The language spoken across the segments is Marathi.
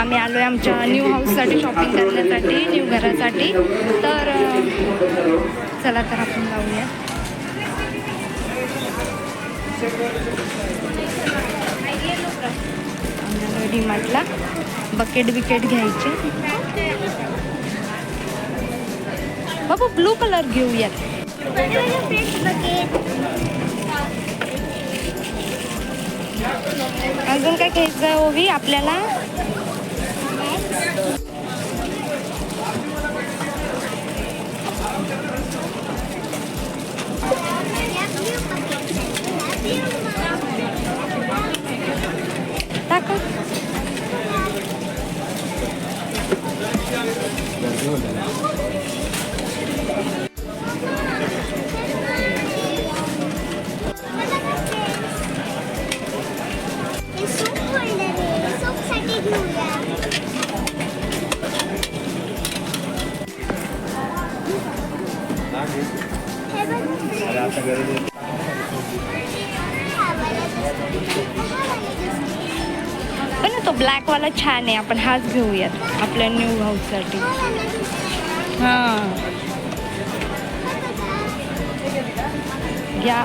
आम्ही आलो आहे आमच्या न्यू हाऊससाठी शॉपिंग करण्यासाठी न्यू घरासाठी. तर चला तर आपण जाऊया. डीमार्टला बकेट बिकेट घ्यायचे. बाबा ब्लू कलर घेऊयात अजून काय घ्यायचं आहे ओवी? आपल्याला? पण तो ब्लॅकवाला छान आहे. आपण हाच घेऊयात. आपल्या न्यू हाऊससाठी हां. घ्या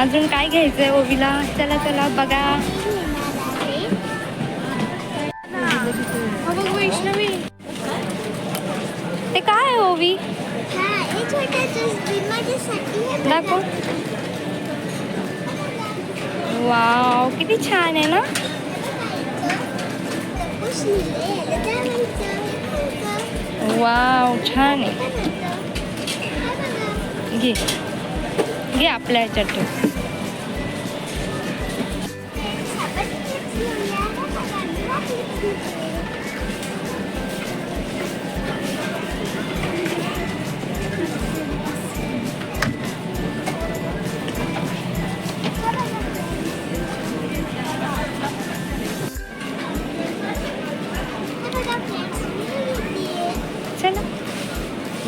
अजून काय घ्यायचं आहे ओवीला? चला चला बघा. वैष्णवी. ते काय आहे ओवी? हे दाखव. वाव किती छान आहे ना? वाव छान आहे. घे. घे आपल्या ह्याच्यात ठेव चला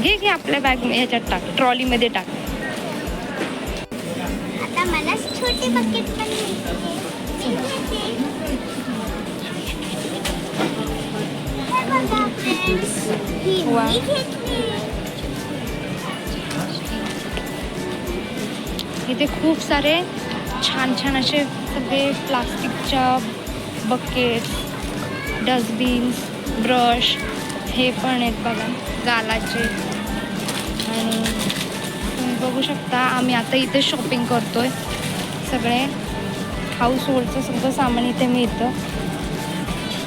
घे घे आपल्या बॅग ह्याच्यात टाक ट्रॉलीमध्ये टाक आता मला छोटे बकेट पण. इथे खूप सारे छान छान असे सगळे प्लास्टिकच्या बकेट डस्टबिन्स ब्रश हे पण आहेत बघा गालाचे आणि तुम्ही बघू शकता आम्ही आता इथे शॉपिंग करतोय. सगळे हाऊस होल्डचं सगळं सामान इथे मिळतं.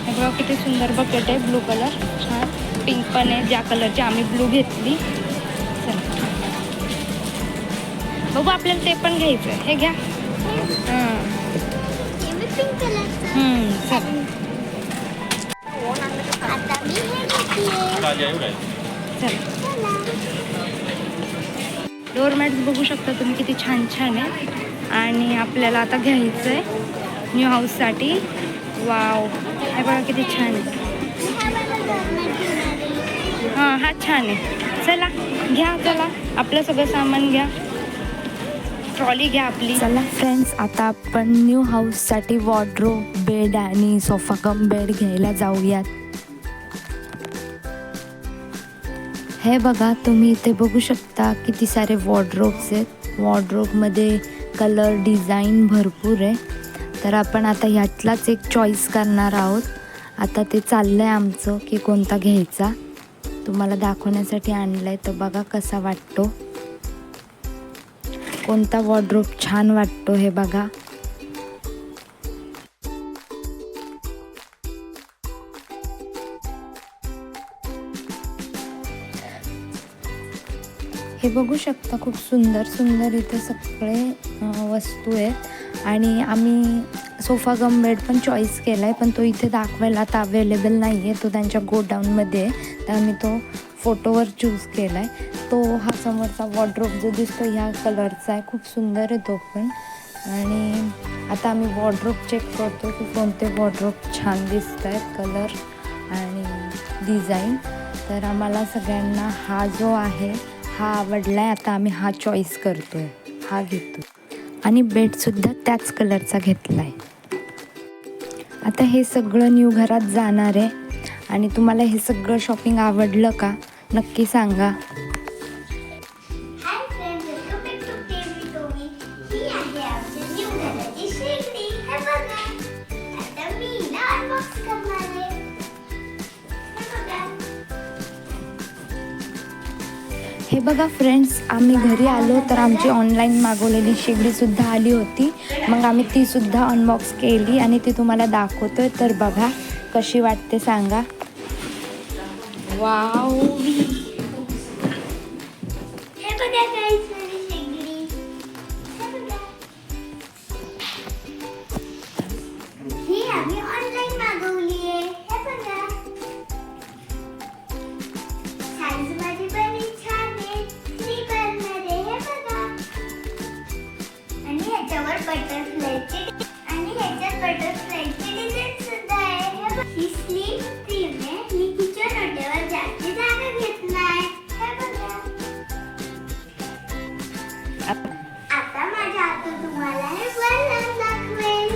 हे बघा किती सुंदर बकेट आहे ब्लू कलर छान. पिंक पण आहे ज्या कलरची आम्ही ब्लू घेतली. चला. बघू आपल्याला ते पण घ्यायचं आहे हे घ्या. हां. चल. आता डोरमॅट्स बघू शकता तुम्ही किती छान छान आहे. आणि आपल्याला आता घ्यायचं आहे न्यू हाऊससाठी वाव हे बघा किती छान आहे. आहे. हां हा छान आहे. चला घ्या चला. आपलं सगळं सामान घ्या. ट्रॉली घ्या आपली. चला फ्रेंड्स आता आपण न्यू हाऊससाठी वॉर्ड्रोब बेड आणि सोफा कम बेड घ्यायला जाऊयात. हे बघा तुम्ही इथे बघू शकता किती सारे वॉर्ड्रोब्स आहेत. वॉर्ड्रोबमध्ये कलर डिझाईन भरपूर आहे. तर आपण आता ह्यातलाच एक चॉईस करणार आहोत. आता ते चाललं आहे आमचं की कोणता घ्यायचा. तुम्हाला दाखवण्यासाठी आणलं आहे तर बघा कसा वाटतो. कोणता वॉर्ड्रोब छान वाटतो हे बघा. हे बघू शकता खूप सुंदर सुंदर इथे सगळे वस्तू आहेत. आणि आम्ही सोफा गम बेड पण चॉईस केला आहे पण तो इथे दाखवायला आता अवेलेबल नाही आहे तो त्यांच्या गोडाऊनमध्ये आहे. तर आम्ही तो फोटोवर चूज केला आहे तो हा समोरचा वॉर्ड्रोब जो दिसतो ह्या कलरचा आहे. खूप सुंदर आहे तो पण. आणि आता आम्ही वॉर्ड्रोब चेक करतो की कोणते वॉर्ड्रोब छान दिसत आहेत कलर आणि डिझाईन तर आम्हाला सगळ्यांना हा जो आहे हा आवडला आहे आता आम्ही हा चॉईस करतो आहे हा घेतो आणि बेडसुद्धा त्याच कलरचा घेतला आहे आता हे सगळं न्यू घरात जाणार आहे. आणि तुम्हाला हे सगळं शॉपिंग आवडलं का? नक्की सांगा. हे बघा फ्रेंड्स आम्ही घरी आलो तर आमची ऑनलाईन मागवलेली शेगडीसुद्धा आली होती. मग आम्ही तीसुद्धा अनबॉक्स केली आणि ती तुम्हाला दाखवतोय. तर बघा कशी वाटते सांगा. वाव ह्याच्यावर बटरफ्लायचे आणि ह्याच्यात बटरफ्लायचे डिझाईन सुद्धा आहे हे बघा. ही स्लीव स्लीवने मी किचन ओट्यावर जास्त जागा घेत नाही. हे बघा आता माझ्या हातून तुम्हाला हे वर्णन दाखवेल.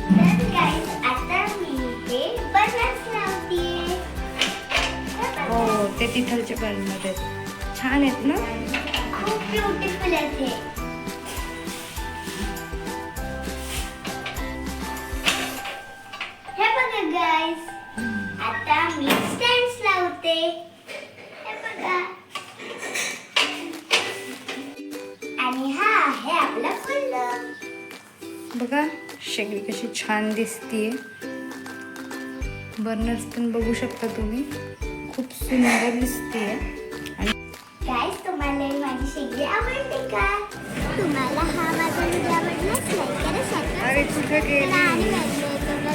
तर guys, आता मी हे बर्नर्स लावतीये. हो ते तिथलचे मध्ये छान आहेत ना? खूप ब्युटिफुल हे. बघा गाईस आता मी स्टँड्स लावते. हे बघा. आणि हा आहे आपला फुल्ल बघा शेगडी कशी छान दिसतीये. बर्नर्स पण बघू शकता तुम्ही. खूप सुंदर दिसतीये. आवडते का? तुम्हाला हा माझा व्हिडिओ आवडलाच लाईक करा शेअर करा आणि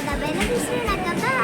डब्याला विसरू नका बाय